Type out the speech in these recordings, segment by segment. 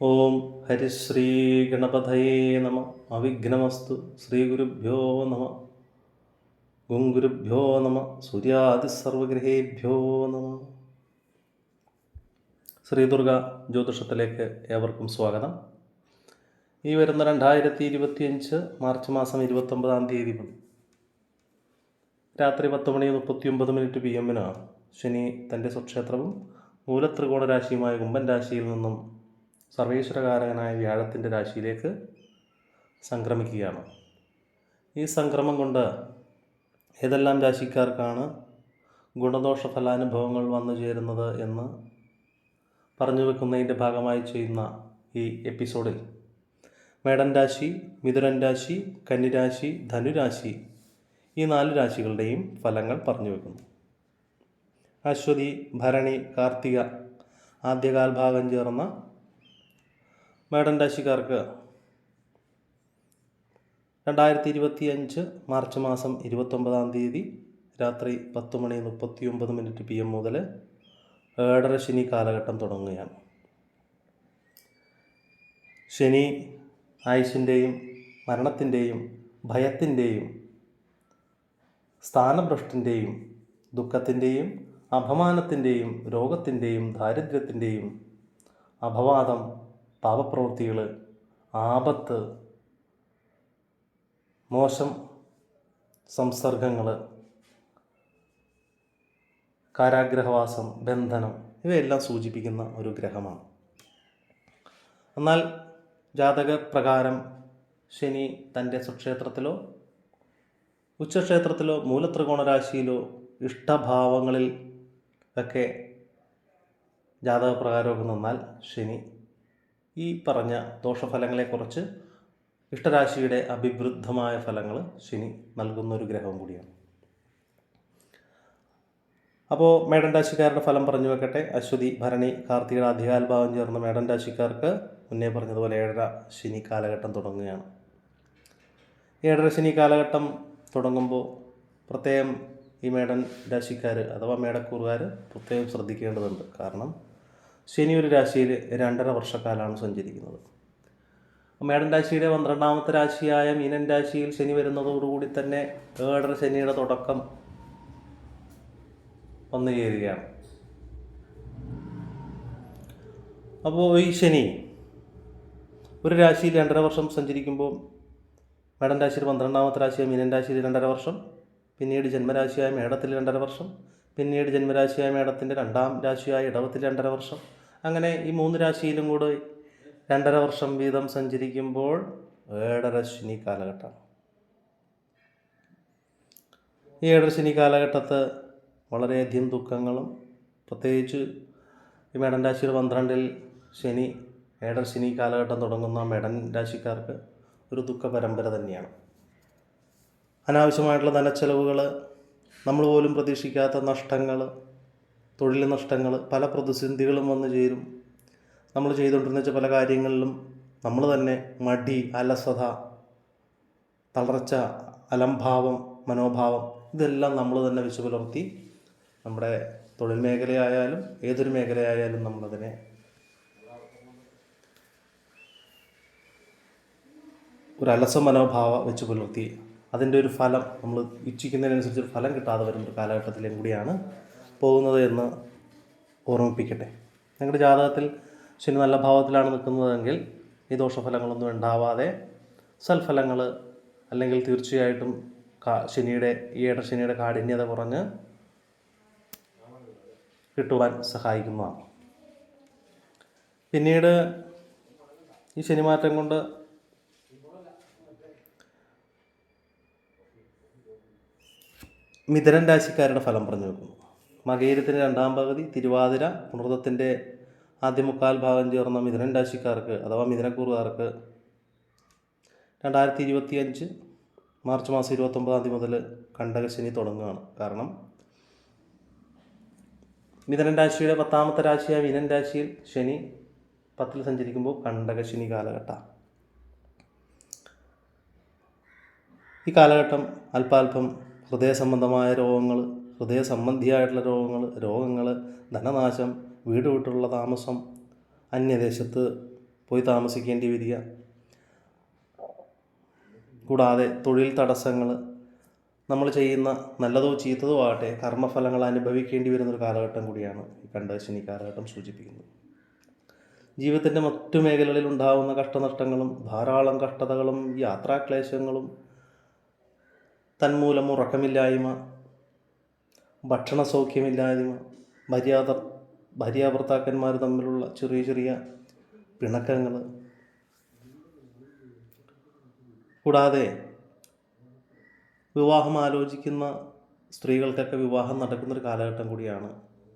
ഓം ഹരിശ്രീ ഗണപതയേ നമ. അവിഘ്നമസ്തു ശ്രീഗുരുഭ്യോ നമ. ഗുംഗുരുഭ്യോ നമ. സൂര്യാദിസർവഗ്രഹേഭ്യോ നമ. ശ്രീദുർഗ ജ്യോതിഷത്തിലേക്ക് ഏവർക്കും സ്വാഗതം. ഈ വരുന്ന രണ്ടായിരത്തി ഇരുപത്തിയഞ്ച് മാർച്ച് മാസം ഇരുപത്തൊമ്പതാം തീയതി രാത്രി പത്ത് മണി മുപ്പത്തിയൊമ്പത് മിനിറ്റ് പി എമ്മിനാണ്. ശനി തന്റെ സ്വക്ഷേത്രവും മൂലത്രികോണ രാശിയുമായ കുംഭൻ രാശിയിൽ നിന്നും സർവേശ്വരകാരകനായ വ്യാഴത്തിന്റെ രാശിയിലേക്ക് സംക്രമിക്കുകയാണ്. ഈ സംക്രമം കൊണ്ട് ഏതെല്ലാം രാശിക്കാർക്കാണ് ഗുണദോഷ ഫലാനുഭവങ്ങൾ വന്നു ചേരുന്നത് എന്ന് പറഞ്ഞു വെക്കുന്നതിന്റെ ഭാഗമായി ചെയ്യുന്ന ഈ എപ്പിസോഡിൽ. മേടൻ രാശി മിഥുനൻ രാശി കന്നിരാശി ധനുരാശി ഈ നാല് രാശികളുടെയും ഫലങ്ങൾ പറഞ്ഞു വെക്കുന്നു. അശ്വതി ഭരണി കാർത്തിക ആദ്യകാൽ ഭാഗം ചേർന്ന മേടൻ രാശിക്കാർക്ക് രണ്ടായിരത്തി ഇരുപത്തി അഞ്ച് മാർച്ച് മാസം ഇരുപത്തൊമ്പതാം തീയതി രാത്രി പത്ത് മണി മുപ്പത്തി ഒമ്പത് മിനിറ്റ് പി എം മുതൽ ഏഴര ശനി കാലഘട്ടം തുടങ്ങുകയാണ്. ശനി ആയുഷിന്റെയും മരണത്തിന്റെയും ഭയത്തിന്റെയും സ്ഥാനഭ്രഷ്ടിന്റെയും ദുഃഖത്തിന്റെയും അപമാനത്തിന്റെയും രോഗത്തിന്റെയും ദാരിദ്ര്യത്തിന്റെയും അപവാദം പാപപ്രവൃത്തികൾ ആപത്ത് മോശം സംസർഗങ്ങൾ കാരാഗ്രഹവാസം ബന്ധനം ഇവയെല്ലാം സൂചിപ്പിക്കുന്ന ഒരു ഗ്രഹമാണ്. എന്നാൽ ജാതകപ്രകാരം ശനി തന്റെ സ്വക്ഷേത്രത്തിലോ ഉച്ചക്ഷേത്രത്തിലോ മൂലത്രികോണരാശിയിലോ ഇഷ്ടഭാവങ്ങളിൽ ഒക്കെ ജാതകപ്രകാരമൊക്കെ നിന്നാൽ ശനി ഈ പറഞ്ഞ ദോഷഫലങ്ങളെക്കുറിച്ച് ഇഷ്ടരാശിയുടെ അഭിവൃദ്ധമായ ഫലങ്ങൾ ശനി നൽകുന്ന ഒരു ഗ്രഹവും കൂടിയാണ്. അപ്പോൾ മേടൻ രാശിക്കാരുടെ ഫലം പറഞ്ഞു വെക്കട്ടെ. അശ്വതി ഭരണി കാർത്തികയുടെ അധികാൽഭാവം ചേർന്ന മേടൻ രാശിക്കാർക്ക് മുന്നേ പറഞ്ഞതുപോലെ ഏഴര ശനി കാലഘട്ടം തുടങ്ങുകയാണ്. ഏഴര ശനി കാലഘട്ടം തുടങ്ങുമ്പോൾ പ്രത്യേകം ഈ മേടൻ രാശിക്കാർ അഥവാ മേടക്കൂറുകാർ പ്രത്യേകം ശ്രദ്ധിക്കേണ്ടതുണ്ട്. കാരണം ശനി ഒരു രാശിയിൽ രണ്ടര വർഷക്കാലമാണ് സഞ്ചരിക്കുന്നത്. മേടൻ രാശിയുടെ പന്ത്രണ്ടാമത്തെ രാശിയായ മീനൻ രാശിയിൽ ശനി വരുന്നതോടുകൂടി തന്നെ ഏഴര ശനിയുടെ തുടക്കം വന്നു ചേരുകയാണ്. അപ്പോൾ ഈ ശനി ഒരു രാശിയിൽ രണ്ടര വർഷം സഞ്ചരിക്കുമ്പോൾ മേടൻ രാശിയിൽ പന്ത്രണ്ടാമത്തെ രാശിയായ മീനൻ രാശിയിൽ രണ്ടര വർഷം പിന്നീട് ജന്മരാശിയായ മേടത്തിൽ രണ്ടര വർഷം പിന്നീട് ജന്മരാശിയായ മേടത്തിന്റെ രണ്ടാം രാശിയായ ഇടവത്തിൽ രണ്ടര വർഷം. അങ്ങനെ ഈ മൂന്ന് രാശിയിലും കൂടെ രണ്ടര വർഷം വീതം സഞ്ചരിക്കുമ്പോൾ ഏഴരശ്വിനി കാലഘട്ടമാണ് ഈ ഏഴരശ്വിനി കാലഘട്ടത്ത് വളരെയധികം ദുഃഖങ്ങളും പ്രത്യേകിച്ച് ഈ മേടൻ രാശിയുടെ പന്ത്രണ്ടിൽ ശനി ഏഴരശ്വിനി കാലഘട്ടം തുടങ്ങുന്ന മേടൻ രാശിക്കാർക്ക് ഒരു ദുഃഖ പരമ്പര തന്നെയാണ്. അനാവശ്യമായിട്ടുള്ള ധനച്ചെലവുകൾ നമ്മൾ പോലും പ്രതീക്ഷിക്കാത്ത നഷ്ടങ്ങൾ തൊഴിൽ നഷ്ടങ്ങൾ പല പ്രതിസന്ധികളും വന്നു ചേരും. നമ്മൾ ചെയ്തുകൊണ്ടിരുന്ന പല കാര്യങ്ങളിലും നമ്മൾ തന്നെ മടി അലസത തളർച്ച അലംഭാവം മനോഭാവം ഇതെല്ലാം നമ്മൾ തന്നെ വെച്ച് പുലർത്തി നമ്മുടെ തൊഴിൽ മേഖലയായാലും ഏതൊരു മേഖലയായാലും നമ്മളതിനെ ഒരു അലസ മനോഭാവം വെച്ച് പുലർത്തി അതിന്റെ ഒരു ഫലം നമ്മൾ ഇച്ഛിക്കുന്നതിനനുസരിച്ച് ഒരു ഫലം കിട്ടാതെ വരുന്ന ഒരു കാലഘട്ടത്തിലും കൂടിയാണ് പോകുന്നത് എന്ന് ഓർമ്മിപ്പിക്കട്ടെ. നിങ്ങളുടെ ജാതകത്തിൽ ശനി നല്ല ഭാവത്തിലാണ് നിൽക്കുന്നതെങ്കിൽ ഈ ദോഷഫലങ്ങളൊന്നും ഉണ്ടാവാതെ സൽഫലങ്ങൾ അല്ലെങ്കിൽ തീർച്ചയായിട്ടും ശനിയുടെ ഈ ഏഴ ശനിയുടെ കാഠിന്യത കുറഞ്ഞ് കിട്ടുവാൻ സഹായിക്കുന്നതാണ്. പിന്നീട് ഈ ശനിമാറ്റം കൊണ്ട് മിഥുനൻ രാശിക്കാരുടെ ഫലം പറഞ്ഞു വെക്കുന്നു. മകേരത്തിന്റെ രണ്ടാം പകുതി തിരുവാതിര പുണർത്തത്തിന്റെ ആദ്യ മുക്കാൽ ഭാഗം ചേർന്ന മിഥുനൻ രാശിക്കാർക്ക് അഥവാ മിഥുനക്കൂറുകാർക്ക് രണ്ടായിരത്തി ഇരുപത്തി അഞ്ച് മാർച്ച് മാസം ഇരുപത്തൊമ്പതാം തീയതി മുതൽ കണ്ടകശനി തുടങ്ങുകയാണ്. കാരണം മിഥുനൻ രാശിയുടെ പത്താമത്തെ രാശിയായ മിഥുനൻ രാശിയിൽ ശനി പത്തിൽ സഞ്ചരിക്കുമ്പോൾ കണ്ടകശനി കാലഘട്ടം. ഈ കാലഘട്ടം അല്പാൽപം ഹൃദയ സംബന്ധമായ രോഗങ്ങൾ ഹൃദയ സംബന്ധിയായിട്ടുള്ള രോഗങ്ങൾ രോഗങ്ങൾ ധനനാശം വീട് വിട്ടുള്ള താമസം അന്യദേശത്ത് പോയി താമസിക്കേണ്ടി വരിക. കൂടാതെ തൊഴിൽ തടസ്സങ്ങൾ നമ്മൾ ചെയ്യുന്ന നല്ലതോ ചീത്തതോ ആകട്ടെ കർമ്മഫലങ്ങൾ അനുഭവിക്കേണ്ടി വരുന്നൊരു കാലഘട്ടം കൂടിയാണ് ഈ കണ്ടശനി കാലഘട്ടം സൂചിപ്പിക്കുന്നത്. ജീവിതത്തിന്റെ മറ്റു മേഖലകളിൽ ഉണ്ടാകുന്ന കഷ്ടനഷ്ടങ്ങളും ധാരാളം കഷ്ടതകളും യാത്രാക്ലേശങ്ങളും തന്മൂലം ഉറക്കമില്ലായ്മ ഭക്ഷണ സൗഖ്യമില്ലായ്മ മര്യാദ ഭാര്യാഭർത്താക്കന്മാർ തമ്മിലുള്ള ചെറിയ ചെറിയ പിണക്കങ്ങൾ കൂടാതെ വിവാഹം ആലോചിക്കുന്ന സ്ത്രീകൾക്കൊക്കെ വിവാഹം നടക്കുന്നൊരു കാലഘട്ടം കൂടിയാണ്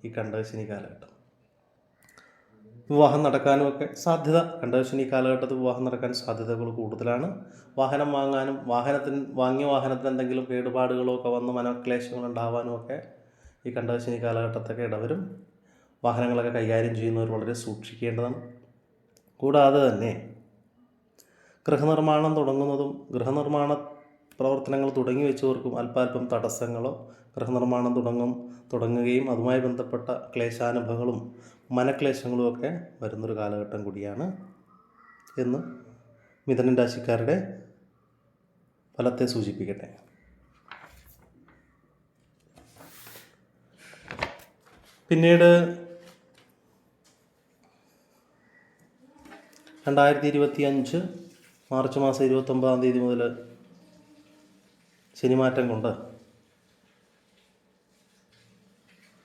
ഈ കണ്ടശനി കാലഘട്ടം. വിവാഹം നടക്കാനുമൊക്കെ സാധ്യത. കണ്ടശനി കാലഘട്ടത്തിൽ വിവാഹം നടക്കാൻ സാധ്യതകൾ കൂടുതലാണ്. വാഹനം വാങ്ങാനും വാഹനത്തിന് വാങ്ങിയ വാഹനത്തിന് എന്തെങ്കിലും കേടുപാടുകളോ ഒക്കെ വന്ന് മനക്ലേശങ്ങൾ ഉണ്ടാവാനും ഒക്കെ ഈ കണ്ടശനി കാലഘട്ടത്തൊക്കെ ഇടവരും. വാഹനങ്ങളൊക്കെ കൈകാര്യം ചെയ്യുന്നവർ വളരെ സൂക്ഷിക്കേണ്ടതാണ്. കൂടാതെ തന്നെ ഗൃഹനിർമ്മാണം തുടങ്ങുന്നതും ഗൃഹനിർമ്മാണ പ്രവർത്തനങ്ങൾ തുടങ്ങി വെച്ചവർക്കും അല്പാൽപ്പം തടസ്സങ്ങളോ ഗൃഹനിർമ്മാണം തുടങ്ങും തുടങ്ങുകയും അതുമായി ബന്ധപ്പെട്ട ക്ലേശാനുഭവങ്ങളും മനക്ലേശങ്ങളും ഒക്കെ വരുന്നൊരു കാലഘട്ടം കൂടിയാണ് എന്ന് മിഥുനൻ രാശിക്കാരുടെ ഫലത്തെ സൂചിപ്പിക്കട്ടെ. പിന്നീട് രണ്ടായിരത്തി ഇരുപത്തി അഞ്ച് മാർച്ച് മാസം ഇരുപത്തൊമ്പതാം തീയതി മുതൽ ശനിമാറ്റം കൊണ്ട്.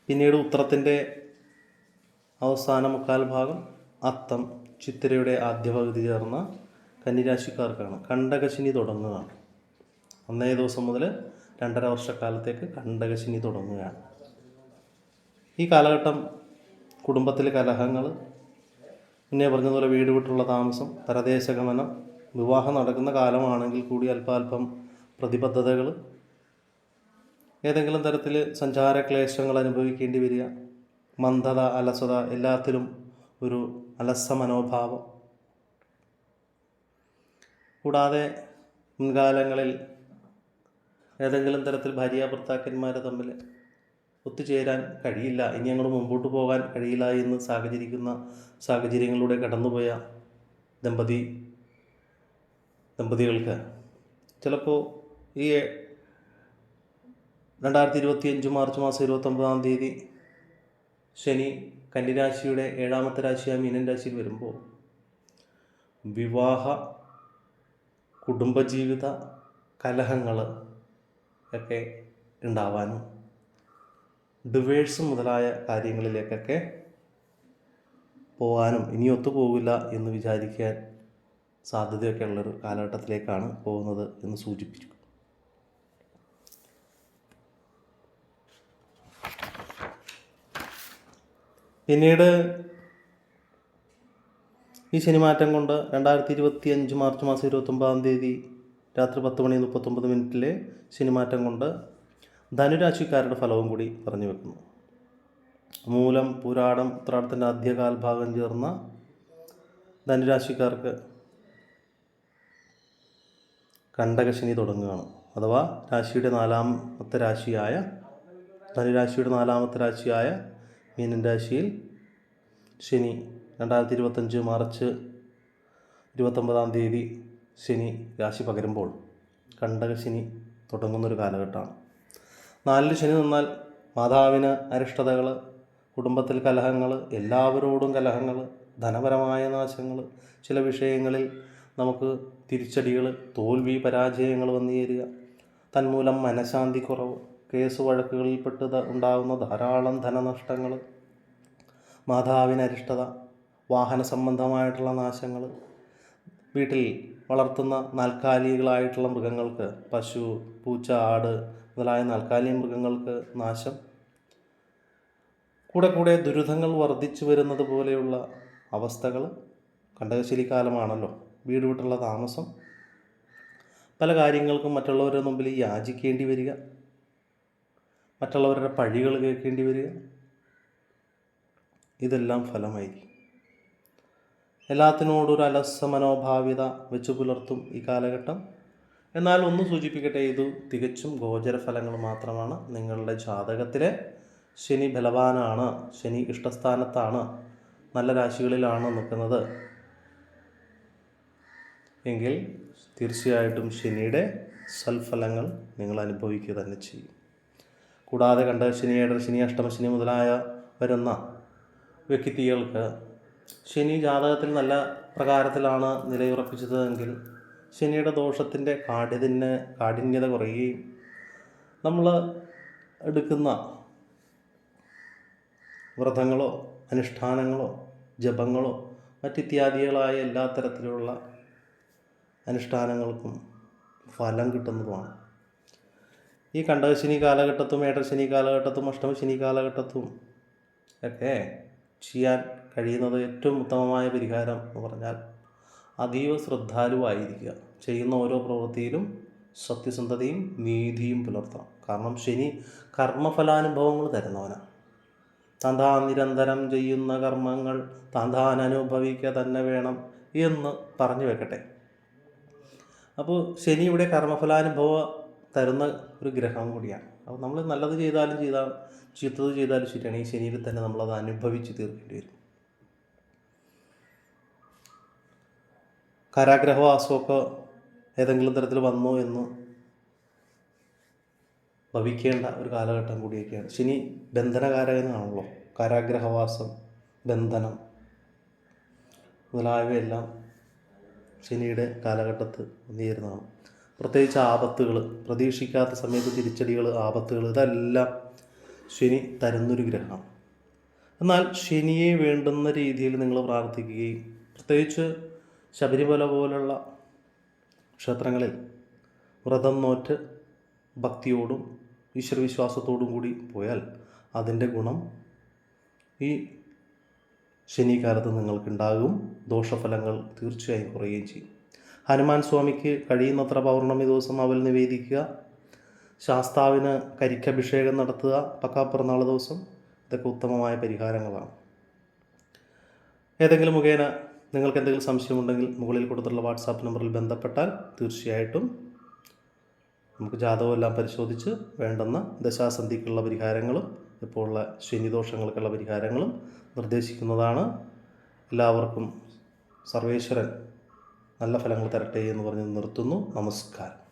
പിന്നീട് ഉത്രത്തിന്റെ അവസാന മുക്കാൽ ഭാഗം അത്തം ചിത്തിരയുടെ ആദ്യ പകുതി ചേർന്ന കന്നിരാശിക്കാർക്കാണ്. കണ്ടകശിനി തുടങ്ങുകയാണ്. അന്നേ ദിവസം മുതൽ രണ്ടര വർഷക്കാലത്തേക്ക് കണ്ടകശിനി തുടങ്ങുകയാണ്. ഈ കാലഘട്ടം കുടുംബത്തിലെ കലഹങ്ങൾ പിന്നെ പറഞ്ഞതുപോലെ വീട് വിട്ടുള്ള താമസം പരദേശ ഗമനം വിവാഹം നടക്കുന്ന കാലമാണെങ്കിൽ കൂടി അല്പാൽപ്പം പ്രതിബദ്ധതകൾ ഏതെങ്കിലും തരത്തിൽ സഞ്ചാരക്ലേശങ്ങൾ അനുഭവിക്കേണ്ടി വരിക മന്ദത അലസത എല്ലാത്തിലും ഒരു അലസ മനോഭാവം. കൂടാതെ മുൻകാലങ്ങളിൽ ഏതെങ്കിലും തരത്തിൽ ഭാര്യ ഭർത്താക്കന്മാരെ തമ്മിൽ ഒത്തുചേരാൻ കഴിയില്ല ഇനി അങ്ങോട്ട് മുമ്പോട്ട് പോകാൻ കഴിയില്ല എന്ന് സാഹചര്യിക്കുന്ന സാഹചര്യങ്ങളിലൂടെ കടന്നുപോയ ദമ്പതി ദമ്പതികൾക്ക്. ചിലപ്പോൾ ഈ രണ്ടായിരത്തി ഇരുപത്തി അഞ്ച് മാർച്ച് മാസം ഇരുപത്തൊമ്പതാം തീയതി ശനി കന്നിരാശിയുടെ ഏഴാമത്തെ രാശിയായ മീനൻ രാശിയിൽ വരുമ്പോൾ വിവാഹ കുടുംബജീവിത കലഹങ്ങൾ ഒക്കെ ഉണ്ടാവാനും ഡിവേഴ്സ് മുതലായ കാര്യങ്ങളിലേക്കൊക്കെ പോകാനും ഇനി ഒത്തുപോകില്ല എന്ന് വിചാരിക്കാൻ സാധ്യതയൊക്കെ ഉള്ളൊരു കാലഘട്ടത്തിലേക്കാണ് പോകുന്നത് എന്ന് സൂചിപ്പിച്ചു. പിന്നീട് ഈ ശനിമാറ്റം കൊണ്ട് രണ്ടായിരത്തി ഇരുപത്തി അഞ്ച് മാർച്ച് മാസം ഇരുപത്തൊമ്പതാം തീയതി രാത്രി പത്ത് മണി മുപ്പത്തൊമ്പത് മിനിറ്റിലെ ശനിമാറ്റം കൊണ്ട് ധനുരാശിക്കാരുടെ ഫലവും കൂടി പറഞ്ഞു വെക്കുന്നു. മൂലം പുരാടം ഉത്രാടത്തിന്റെ ആദ്യകാൽഭാഗം ചേർന്ന ധനുരാശിക്കാർക്ക് കണ്ടകശനി തുടങ്ങുകയാണ്. അഥവാ രാശിയുടെ നാലാമത്തെ രാശിയായ ധനുരാശിയുടെ നാലാമത്തെ രാശിയായ മീനൻ രാശിയിൽ ശനി രണ്ടായിരത്തി ഇരുപത്തഞ്ച് മാർച്ച് ഇരുപത്തൊമ്പതാം തീയതി ശനി രാശി പകരുമ്പോൾ കണ്ടക ശനി തുടങ്ങുന്നൊരു കാലഘട്ടമാണ്. നാലിൽ ശനി നിന്നാൽ മാതാവിന് അരിഷ്ടതകൾ കുടുംബത്തിൽ കലഹങ്ങൾ എല്ലാവരോടും കലഹങ്ങൾ ധനപരമായ നാശങ്ങൾ ചില വിഷയങ്ങളിൽ നമുക്ക് തിരിച്ചടികൾ തോൽവി പരാജയങ്ങൾ വന്നു ചേരുക. തന്മൂലം മനഃശാന്തി കുറവ് കേസ് വഴക്കുകളിൽപ്പെട്ട് ഉണ്ടാകുന്ന ധാരാളം ധനനഷ്ടങ്ങൾ മാതാവിനരിഷ്ടത വാഹന സംബന്ധമായിട്ടുള്ള നാശങ്ങൾ വീട്ടിൽ വളർത്തുന്ന നാൽക്കാലികളായിട്ടുള്ള മൃഗങ്ങൾക്ക് പശു പൂച്ച ആട് മുതലായ നാൽക്കാലി മൃഗങ്ങൾക്ക് നാശം. കൂടെ കൂടെ ദുരിതങ്ങൾ വർദ്ധിച്ചു വരുന്നത് പോലെയുള്ള അവസ്ഥകൾ കണ്ടകശലി കാലമാണല്ലോ വീട് വിട്ടുള്ള താമസം. പല കാര്യങ്ങൾക്കും മറ്റുള്ളവരുടെ മുമ്പിൽ യാചിക്കേണ്ടി വരിക. മറ്റുള്ളവരുടെ പഴികൾ കേൾക്കേണ്ടി വരിക. ഇതെല്ലാം ഫലമായിരിക്കും. എല്ലാത്തിനോടൊരു അലസ മനോഭാവ്യത വെച്ചു പുലർത്തും ഈ കാലഘട്ടം. എന്നാൽ ഒന്ന് സൂചിപ്പിക്കട്ടെ ഇത് തികച്ചും ഗോചര ഫലങ്ങൾ മാത്രമാണ്. നിങ്ങളുടെ ജാതകത്തിലെ ശനി ബലവാനാണ് ശനി ഇഷ്ടസ്ഥാനത്താണ് നല്ല രാശികളിലാണ് നിൽക്കുന്നത്. എങ്കിൽ തീർച്ചയായിട്ടും ശനിയുടെ സൽഫലങ്ങൾ നിങ്ങൾ അനുഭവിക്കുക തന്നെ ചെയ്യും. കൂടാതെ കണ്ട ശനി ഏഴര ശനി അഷ്ടമശനി മുതലായ വരുന്ന വ്യക്തികൾക്ക് ശനി ജാതകത്തിൽ നല്ല പ്രകാരത്തിലാണ് നിലയുറപ്പിച്ചതെങ്കിൽ ശനിയുടെ ദോഷത്തിന്റെ കാഠിന്യ കാഠിന്യത കുറയുകയും നമ്മൾ എടുക്കുന്ന വ്രതങ്ങളോ അനുഷ്ഠാനങ്ങളോ ജപങ്ങളോ മറ്റിത്യാദികളായ എല്ലാ തരത്തിലുള്ള അനുഷ്ഠാനങ്ങൾക്കും ഫലം കിട്ടുന്നതുമാണ്. ഈ കണ്ടകശനി കാലഘട്ടത്തും ഏട്ടശനി കാലഘട്ടത്തും അഷ്ടമശനി കാലഘട്ടത്തും ഒക്കെ ചെയ്യാൻ കഴിയുന്നത് ഏറ്റവും ഉത്തമമായ പരിഹാരം എന്ന് പറഞ്ഞാൽ അതീവ ശ്രദ്ധാലുവായിരിക്കുക ചെയ്യുന്ന ഓരോ പ്രവൃത്തിയിലും സത്യസന്ധതയും നീതിയും പുലർത്തണം. കാരണം ശനി കർമ്മഫലാനുഭവങ്ങൾ തരുന്നവനാണ് താൻ നിരന്തരം ചെയ്യുന്ന കർമ്മങ്ങൾ താൻ താൻ അനുഭവിക്കുക തന്നെ വേണം എന്ന് പറഞ്ഞു വെക്കട്ടെ. അപ്പോൾ ശനി ഇവിടെ കർമ്മഫലാനുഭവ തരുന്ന ഒരു ഗ്രഹം കൂടിയാണ്. അപ്പോൾ നമ്മൾ നല്ലത് ചെയ്താലും ചെയ്താൽ ചീത്തത് ചെയ്താലും ശരിയാണ്. ഈ ശനിയിൽ തന്നെ നമ്മളത് അനുഭവിച്ച് തീർക്കേണ്ടി വരും. കാരാഗ്രഹവാസമൊക്കെ ഏതെങ്കിലും തരത്തിൽ വന്നോ എന്ന് ഭവിക്കേണ്ട ഒരു കാലഘട്ടം കൂടിയൊക്കെയാണ്. ശനി ബന്ധനകാരകനാണല്ലോ. കാരാഗ്രഹവാസം ബന്ധനം മുതലായവയെല്ലാം ശനിയുടെ കാലഘട്ടത്തിൽ വന്നിരുന്നതാണ്. പ്രത്യേകിച്ച് ആപത്തുകൾ പ്രതീക്ഷിക്കാത്ത സമയത്ത് തിരിച്ചടികൾ ആപത്തുകൾ ഇതെല്ലാം ശനി തരുന്നൊരു ഗ്രഹമാണ് എന്നാൽ ശനിയെ വേണ്ടുന്ന രീതിയിൽ നിങ്ങൾ പ്രാർത്ഥിക്കുകയും പ്രത്യേകിച്ച് ശബരിമല പോലുള്ള ക്ഷേത്രങ്ങളിൽ വ്രതം നോറ്റ് ഭക്തിയോടും ഈശ്വരവിശ്വാസത്തോടും കൂടി പോയാൽ അതിന്റെ ഗുണം ഈ ശനിക്കാലത്ത് നിങ്ങൾക്കുണ്ടാകും. ദോഷഫലങ്ങൾ തീർച്ചയായും കുറയുകയും ചെയ്യും. ഹനുമാൻ സ്വാമിക്ക് കഴിയുന്നത്ര പൗർണമി ദിവസം അവൽ നിവേദിക്കുക. ശാസ്താവിന് കരിക്കഭിഷേകം നടത്തുക. പക്കാപ്പിറന്നാൾ ദിവസം ഇതൊക്കെ ഉത്തമമായ പരിഹാരങ്ങളാണ്. ഏതെങ്കിലും മുഖേന നിങ്ങൾക്ക് എന്തെങ്കിലും സംശയമുണ്ടെങ്കിൽ മുകളിൽ കൊടുത്തിട്ടുള്ള വാട്സാപ്പ് നമ്പറിൽ ബന്ധപ്പെട്ടാൽ തീർച്ചയായിട്ടും നമുക്ക് ജാതകമെല്ലാം പരിശോധിച്ച് വേണ്ടുന്ന ദശാസന്ധിക്കുള്ള പരിഹാരങ്ങളും ഇപ്പോൾ ഉള്ള ശനിദോഷങ്ങൾക്കുള്ള പരിഹാരങ്ങളും നിർദ്ദേശിക്കുന്നതാണ്. എല്ലാവർക്കും സർവേശ്വരൻ നല്ല ഫലങ്ങൾ തരട്ടെ എന്ന് പറഞ്ഞ് നിർത്തുന്നു. നമസ്കാരം.